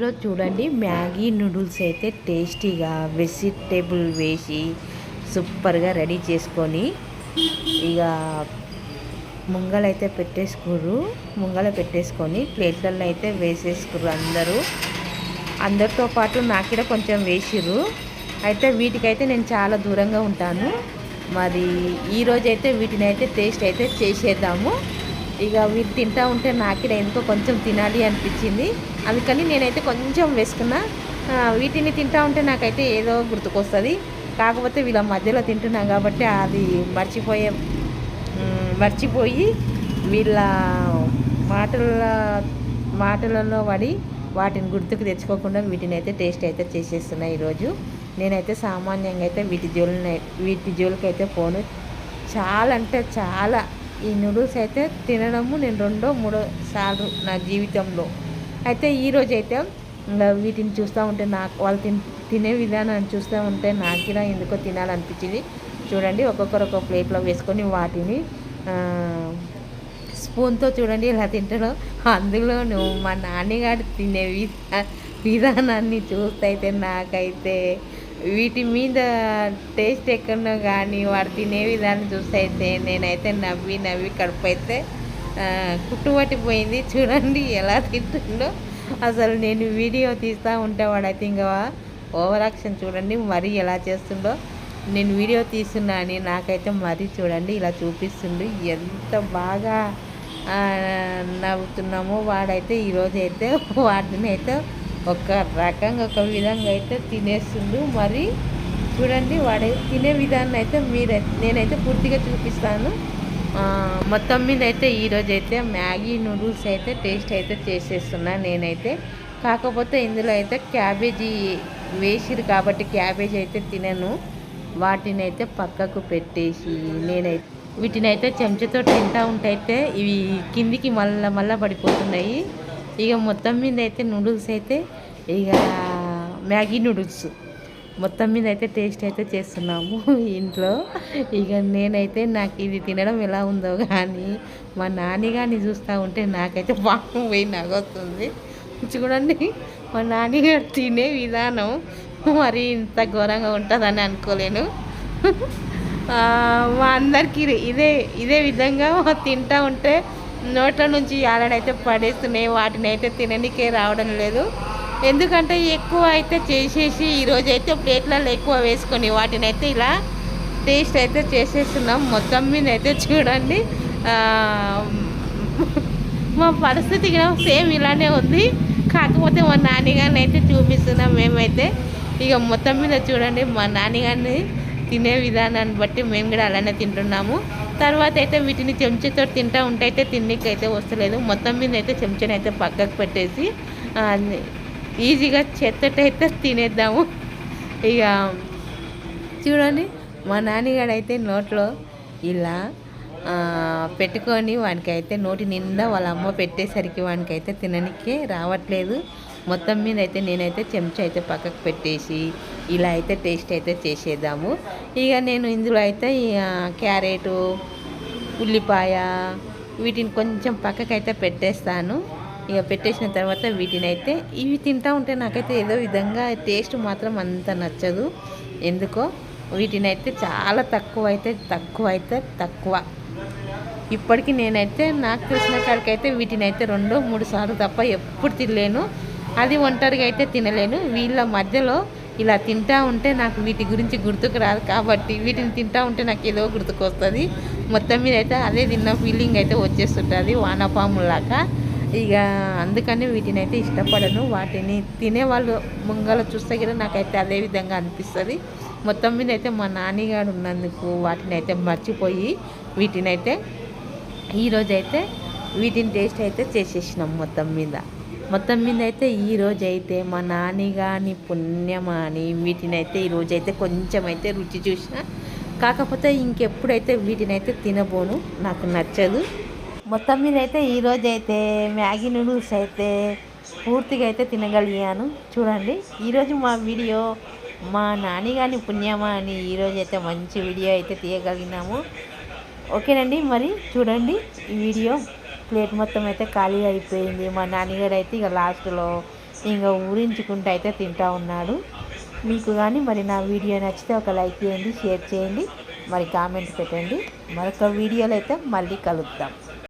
దీంట్లో చూడండి Maggi noodles అయితే టేస్టీగా వెజిటేబుల్ వేసి సూపర్గా రెడీ చేసుకొని ఇక ముంగలైతే పెట్టేసుకోరు ముంగల పెట్టేసుకొని ప్లేట్లలో అయితే వేసేసుకోరు అందరూ. అందరితో పాటు నాకు కొంచెం వేసిర్రు. అయితే వీటికైతే నేను చాలా దూరంగా ఉంటాను. మరి ఈరోజైతే వీటిని అయితే టేస్ట్ అయితే చేసేద్దాము. ఇక వీటి తింటూ ఉంటే నాకు ఎందుకో కొంచెం తినాలి అనిపించింది. అందుకని నేనైతే కొంచెం వేసుకున్నా. వీటిని తింటా ఉంటే నాకైతే ఏదో గుర్తుకొస్తుంది. కాకపోతే వీళ్ళ మధ్యలో తింటున్నాం కాబట్టి అది మర్చిపోయే మర్చిపోయి వీళ్ళ మాటల మాటలలో పడి వాటిని గుర్తుకు తెచ్చుకోకుండా వీటిని అయితే టేస్ట్ అయితే చేసేస్తున్నాయి ఈరోజు. నేనైతే సామాన్యంగా అయితే వీటి జోలిని వీటి జోలికి అయితే పోను. చాలా అంటే చాలా ఈ నూడిల్స్ అయితే తినడము నేను రెండో మూడో సార్లు నా జీవితంలో. అయితే ఈరోజు అయితే వీటిని చూస్తూ ఉంటే నాకు వాళ్ళు తిన్ తినే విధానాన్ని చూస్తూ ఉంటే నాకు కూడా ఎందుకో తినాలనిపించింది. చూడండి ఒక్కొక్కరు ఒక్కొక్క ప్లేట్లో వేసుకొని వాటిని స్పూన్తో చూడండి ఇలా తింటాడు అందులో నువ్వు మా నాన్నగారు తినే విధానాన్ని చూస్తే నాకైతే వీటి మీద టేస్ట్ ఎక్కడో కానీ వాడు తినే విధానం చూస్తే నేనైతే నవ్వి నవ్వి కడుపు అయితే కుట్టుబట్టిపోయింది చూడండి ఎలా తింటుండో. అసలు నేను వీడియో తీస్తూ ఉంటే వాడైతే ఇంకా ఓవర్ యాక్షన్ చూడండి. మరీ ఎలా చేస్తుండో. నేను వీడియో తీస్తున్నా అని నాకైతే మరీ చూడండి. ఇలా చూపిస్తుండు. ఎంత బాగా నవ్వుతున్నామో వాడైతే ఈరోజు అయితే వాటిని అయితే ఒక రకంగా ఒక విధంగా అయితే తినేస్తుండు. మరి చూడండి వాడే తినే విధానం అయితే మీరే నేనైతే పూర్తిగా చూపిస్తాను. మొత్తం మీద అయితే ఈరోజు అయితే మ్యాగీ నూడిల్స్ అయితే టేస్ట్ అయితే చేసేస్తున్నా నేనైతే. కాకపోతే ఇందులో అయితే క్యాబేజీ వేసిరు కాబట్టి క్యాబేజీ అయితే తినను. వాటిని అయితే పక్కకు పెట్టేసి నేనైతే వీటిని అయితే చెంచాతో తింటూ ఉంటే ఇవి కిందికి మళ్ళా మళ్ళా పడిపోతున్నాయి. ఇక మొత్తం మీద అయితే నూడిల్స్ అయితే ఇక మ్యాగీ నూడిల్స్. మొత్తం మీద అయితే టేస్ట్ అయితే చేస్తున్నాము ఇంట్లో. ఇక నేనైతే నాకు ఇది తినడం ఎలా ఉందో కానీ మా నాన్నగారిని చూస్తూ ఉంటే నాకైతే పాపం పోయి నగొస్తుంది. చూడండి మా నాన్నగారు తినే విధానం మరి ఇంత ఘోరంగా ఉంటుందని అనుకోలేను. మా అందరికీ ఇదే ఇదే విధంగా తింటూ ఉంటే నోట్ల నుంచి ఆడనైతే పడేస్తున్నాయి. వాటిని అయితే తిననికే రావడం లేదు. ఎందుకంటే ఎక్కువ అయితే చేసేసి ఈరోజు అయితే ప్లేట్లలో ఎక్కువ వేసుకొని వాటిని అయితే ఇలా టేస్ట్ అయితే చేసేస్తున్నాం. మొత్తం మీద అయితే చూడండి మా పరిస్థితి సేమ్ ఇలానే ఉంది. కాకపోతే మా నాన్నగారిని అయితే చూపిస్తున్నాం మేమైతే. ఇక మొత్తం మీద చూడండి మా నాన్నగారిని తినే విధానాన్ని బట్టి మేము కూడా అలానే తింటున్నాము. తర్వాత అయితే వీటిని చెంచాతో తింటా ఉంటే అయితే తిండికి అయితే వస్తలేదు. మొత్తం మీద అయితే చెంచాని అయితే పక్కకు పెట్టేసి ఈజీగా చెత్తటైతే తినేద్దాము. ఇక చూడండి మా నాన్నగాడైతే నోట్లో ఇలా పెట్టుకొని వానికైతే నోటి నిండా వాళ్ళ అమ్మ పెట్టేసరికి వానికైతే తిననికే రావట్లేదు. మొత్తం మీద అయితే నేనైతే చెంచా అయితే పక్కకు పెట్టేసి ఇలా అయితే టేస్ట్ అయితే చేసేద్దాము. ఇక నేను ఇందులో అయితే క్యారెటు ఉల్లిపాయ వీటిని కొంచెం పక్కకైతే పెట్టేస్తాను. ఇక పెట్టేసిన తర్వాత వీటిని అయితే ఇవి తింటూ ఉంటే నాకైతే ఏదో విధంగా టేస్ట్ మాత్రం అంత నచ్చదు. ఎందుకో? వీటిని అయితే చాలా తక్కువ అయితే తక్కువ. అయితే తక్కువ ఇప్పటికీ నేనైతే నాకు తెలిసిన కాడికైతే వీటిని అయితే రెండు మూడు సార్లు తప్ప ఎప్పుడు తినలేను. అది ఒంటరిగా అయితే తినలేను. వీళ్ళ మధ్యలో ఇలా తింటా ఉంటే నాకు వీటి గురించి గుర్తుకు రాదు కాబట్టి వీటిని తింటా ఉంటే నాకు ఏదో గుర్తుకు వస్తుంది మొత్తం మీద అయితే అదే తిన్న ఫీలింగ్ అయితే వచ్చేస్తుంటుంది వానపాములాగా ఇక అందుకని వీటిని అయితే ఇష్టపడను. వాటిని తినేవాళ్ళు ముంగల చూస్తే కదా నాకైతే అదే విధంగా అనిపిస్తుంది. మొత్తం మీద అయితే మా నాన్నగారు ఉన్నందుకు వాటిని అయితే మర్చిపోయి వీటిని అయితే ఈరోజైతే వీటిని టేస్ట్ అయితే చేసేసినాం మొత్తం మీద. మొత్తం మీద అయితే ఈరోజు అయితే మా నాని కానీ పుణ్యమాని వీటినైతే అయితే కొంచెం అయితే రుచి చూసిన. కాకపోతే ఇంకెప్పుడైతే వీటినైతే తినబోను నాకు నచ్చదు. మొత్తం మీద అయితే ఈరోజు అయితే మ్యాగీ నూడిల్స్ అయితే పూర్తిగా అయితే తినగలిగాను. చూడండి ఈరోజు మా వీడియో మా నాని కానీ పుణ్యమా అని ఈరోజు అయితే మంచి వీడియో అయితే తీయగలిగినాము. ఓకేనండి మరి చూడండి ఈ వీడియో ప్లేట్ మొత్తం అయితే ఖాళీ అయిపోయింది. మా నాన్నగారు అయితే ఇక లాస్ట్లో ఇంకా ఊరించుకుంటూ అయితే తింటా ఉన్నాడు. మీకు కానీ మరి నా వీడియో నచ్చితే ఒక లైక్ చేయండి షేర్ చేయండి మరి కామెంట్ పెట్టండి. మరొక వీడియోలో అయితే మళ్ళీ కలుద్దాం.